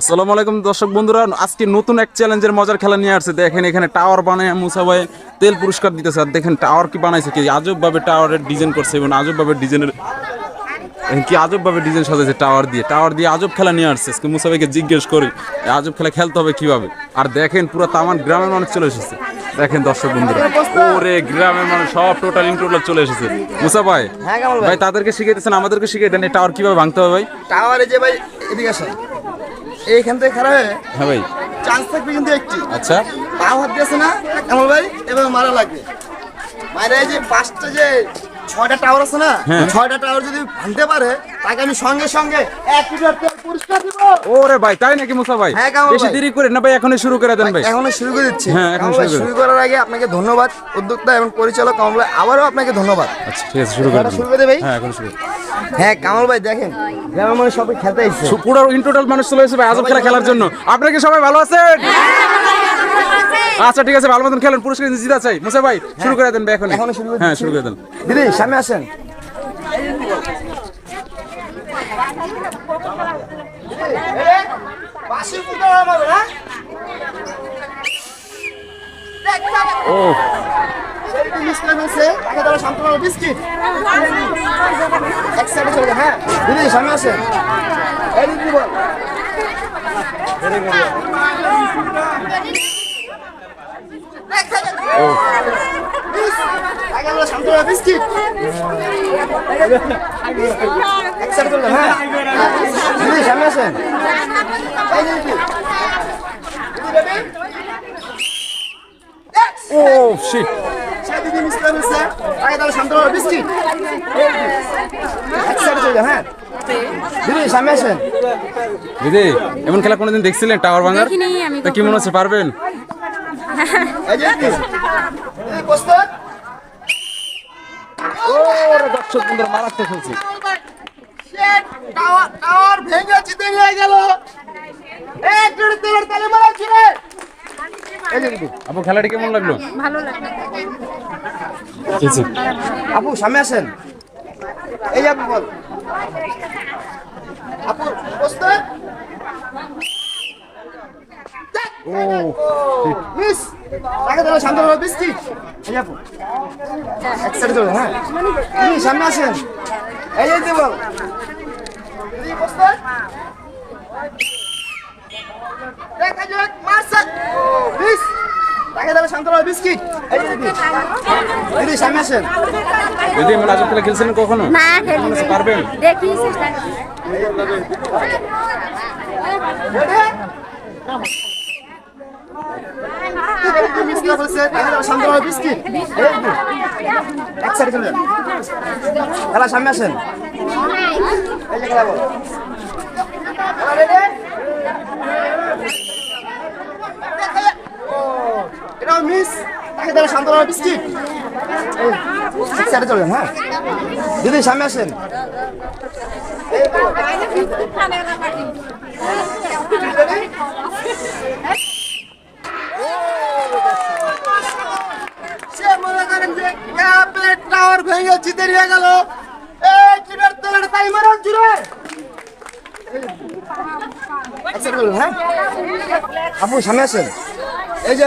আসসালামু আলাইকুম দর্শক বন্ধুরা আজকে নতুন এক চ্যালেঞ্জের মজার খেলা নিয়ে আসছে। দেখেন এখানে টাওয়ার বানায় মুসা ভাই তেল পুরস্কার দিতেছে। আর দেখেন টাওয়ার কি বানাইছে কি? আজব ভাবে টাওয়ারের ডিজাইন করছে এবং আজব ভাবে ডিজাইনের কি আজব ভাবে ডিজাইন সাজাইছে টাওয়ার দিয়ে? টাওয়ার দিয়ে আজব খেলা নিয়ে আসছে। আজকে মুসা ভাইকে জিজ্ঞেস করি আজব খেলা খেলতে হবে কীভাবে? আর দেখেন পুরো তামান গ্রামের মানুষ চলে এসেছে। দেখেন দর্শক বন্ধুরা ওরে গ্রামের মানুষ সব টোটাল ইন টোটাল চলে এসেছে। মুসা ভাই হ্যাঁ, ভাই। ভাই? তাদেরকে শিখাইতেছেন আমাদেরকে শিখাই দেন এই টাওয়ার কীভাবে ভাঙতে হবে ভাই? টাওয়ারে যে ভাই এদিকে আসেন। এইখান থেকে খারাপ হ্যাঁ ভাই। চান্স থাকবে কিন্তু একটি। আচ্ছা। পা হাত দিয়েছে না কামাল ভাই এবার মারা লাগবে। মায়ের এই যে পাঁচটা যে ছয়টা টাওয়ার আছে না হ্যাঁ। ছয়টা টাওয়ার যদি ভাঙতে পারে তাকে আমি সঙ্গে সঙ্গে এক লিটার তেল পুরস্কার দিব। ওরে ভাই তাই নাকি মুসা ভাই? হ্যাঁ, কামাল বেশি দেরি করে না ভাই এখনই শুরু করে দেন ভাই এখনও শুরু করে দিচ্ছি। হ্যাঁ, এখন শুরু করে শুরু করার আগে আপনাকে ধন্যবাদ উদ্যোক্তা এবং পরিচালক কামাল ভাই আবারও আপনাকে ধন্যবাদ। আচ্ছা ঠিক আছে শুরু করে শুরু করে ভাই। হ্যাঁ এখন শুরু হ্যাঁ কামাল ভাই দেখেন গ্রামের মানুষ সবাই খেলতে এসেছে। পুরো ইন টোটাল মানুষ চলে এসেছে ভাই আজব খেলা খেলার জন্য। আপনারা কি সবাই ভালো আছেন? আচ্ছা ঠিক আছে ভালো মতন খেলেন পুরস্কার জিতা চাই মুসা ভাই শুরু করে দেন ভাই এখন এখনই শুরু করে হ্যাঁ শুরু করে দেন। দিদি সামনে আসেন। ও। বিস্কিট এক সাইডে চলে হ্যাঁ? দিদি সামনে আসেন এই দিদি বল। বিস্কিট এক সাইডে চলে হ্যাঁ? দিদি সামনে আসেন। এই দিদি ও শিট সেই দিদি মিস করে আগে তাহলে শান্তরা বিস্কিট এক সাইডে চলে যান, হ্যাঁ। দিদি সামনে আসেন। দিদি এমন খেলা কোনোদিন দেখছিলেন টাওয়ার ভাঙার আমি কি মনে হচ্ছে পারবেন? দর্শক বন্ধুরা মারাত্মক খেলছি। টাওয়ার টাওয়ার ভেঙে জিতে নিয়ে গেল। এক মিনিট তেলের তালে মারা ছিড়ে এই যে দিদি আপু খেলাটি কেমন লাগল? ভালো লাগল। আপু সামনে আসেন। এই আপু বল। আপু প্রস্তুত ও মিস শান্ত হবে বিস্কিট এই আপু। এক সাইডে হ্যাঁ। দিদি সামনে আসেন। এই যে দিদি বল। প্রস্তুত দেখা তাকে তাহলে শান্ত হবে বিস্কিট এই দিদি দিদি সামনে আসেন। দিদি আজব খেলা খেলছিলেন কখনো? না খেলি পারবেন? দেখি চেষ্টা করি। খেলা সামনে আসেন। খেলা বল। খেলা ready? ও, এটাও মিস তাকে তাহলে শান্ত হওয়ার বিস্কিট এই, এক সাইডে চলে যান, হ্যাঁ? দিদি সামনে আসেন। আচ্ছা হ্যাঁ? আপু সামনে আসেন। এই যে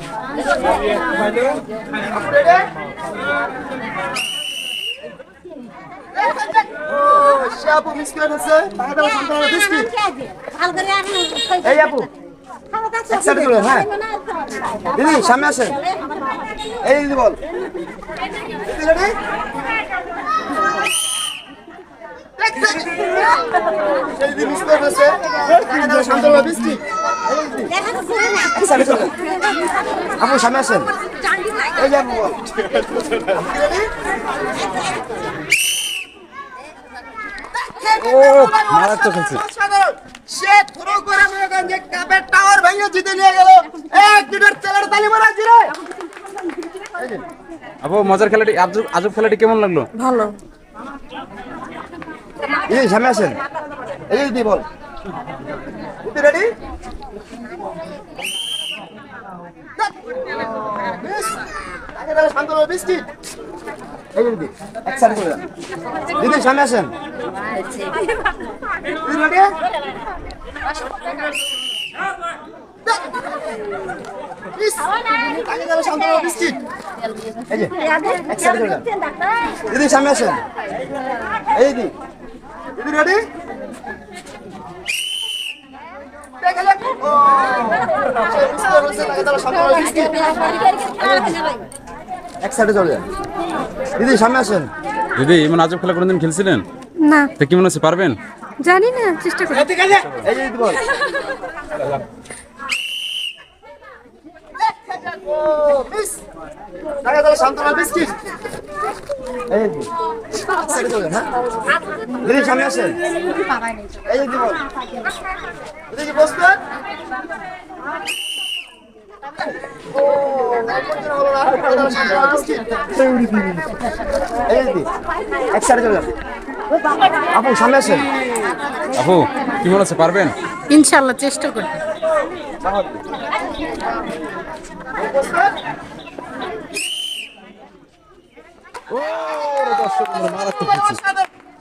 আপু রেডি ও সে আপু মিস করে ফেলছে আগে তাহলে এই আপু এক সাইডে হ্যাঁ দিদি সামনে আসেন এই দিদি বল রেডি সেই দিদি মিস করে ফেলছে আগে তাহলে শান্তলা বিস্কিট এক আপু সামনে আসেন ও, মারাত্মক সে করে যে ভেঙে জিতে নিয়ে গেল। এক তেলের তালি মারা জিরে। আপু মজার খেলাটি আজব খেলাটি কেমন লাগল? ভালো। এই সামনে আসেন। এই দিদি বল। রেডি দিদি সামনে আসেন। দিদি সামনে আসেন। এই দিদি। দিদি রেডি এক সাইডে চলে যান। দিদি সামনে আসেন। দিদি এমন আজব খেলা কোনোদিন খেলছিলেন? না। তা কি মনে হচ্ছে পারবেন? জানি না চেষ্টা করি। এই যে বল। হ্যাঁ দিদি সামনে আসেন। এই বল বসবে আপু সামনে আসেন। আপু কি মনে হচ্ছে পারবেন? ইনশাল্লাহ চেষ্টা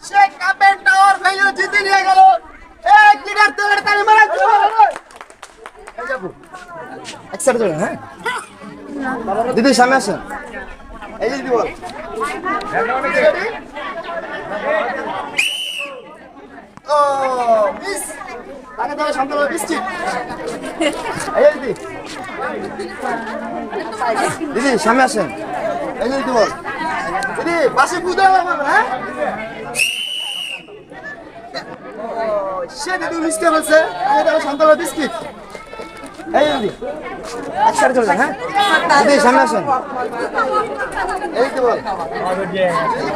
সে কাপের টাওয়ার ভেঙে জিতে নিয়ে গেল। এক লিটার তেলের তালি মারা এক সাইডে চলে হ্যাঁ? দিদি সামনে আসেন। এই যে দিদি বল। ও মিস। এই দিদি। দিদি সামনে আসেন। এই যে দিদি বল। পাশে বুঝতে হবে হ্যাঁ? ও, সে দিদি মিষ্টি বলছে। আমি তাহলে শান্ত বিস্কিট। এই দিদি একসাথে চলে হ্যাঁ? দিদি সামনে আসেন। এই যে বল। এই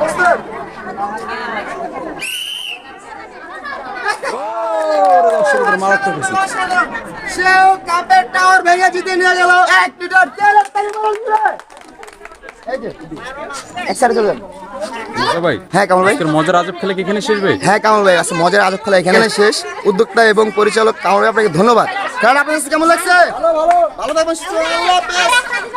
মারাত্মক সেও কাপের টাওয়ার ভেঙে জিতে নিয়ে গেল। এক লিটার তেলের তালি চলে যান। ভাই। হ্যাঁ কামাল ভাই। মজার আজব খেলা কি এখানে শেষ ভাই? হ্যাঁ কামাল ভাই আচ্ছা মজার আজব খেলা এখানে শেষ। উদ্যোক্তা এবং পরিচালক কামাল ভাই আপনাকে ধন্যবাদ। কারণ আপনার কাছে কেমন লাগছে? ভালো ভালো। ভালো থাকবেন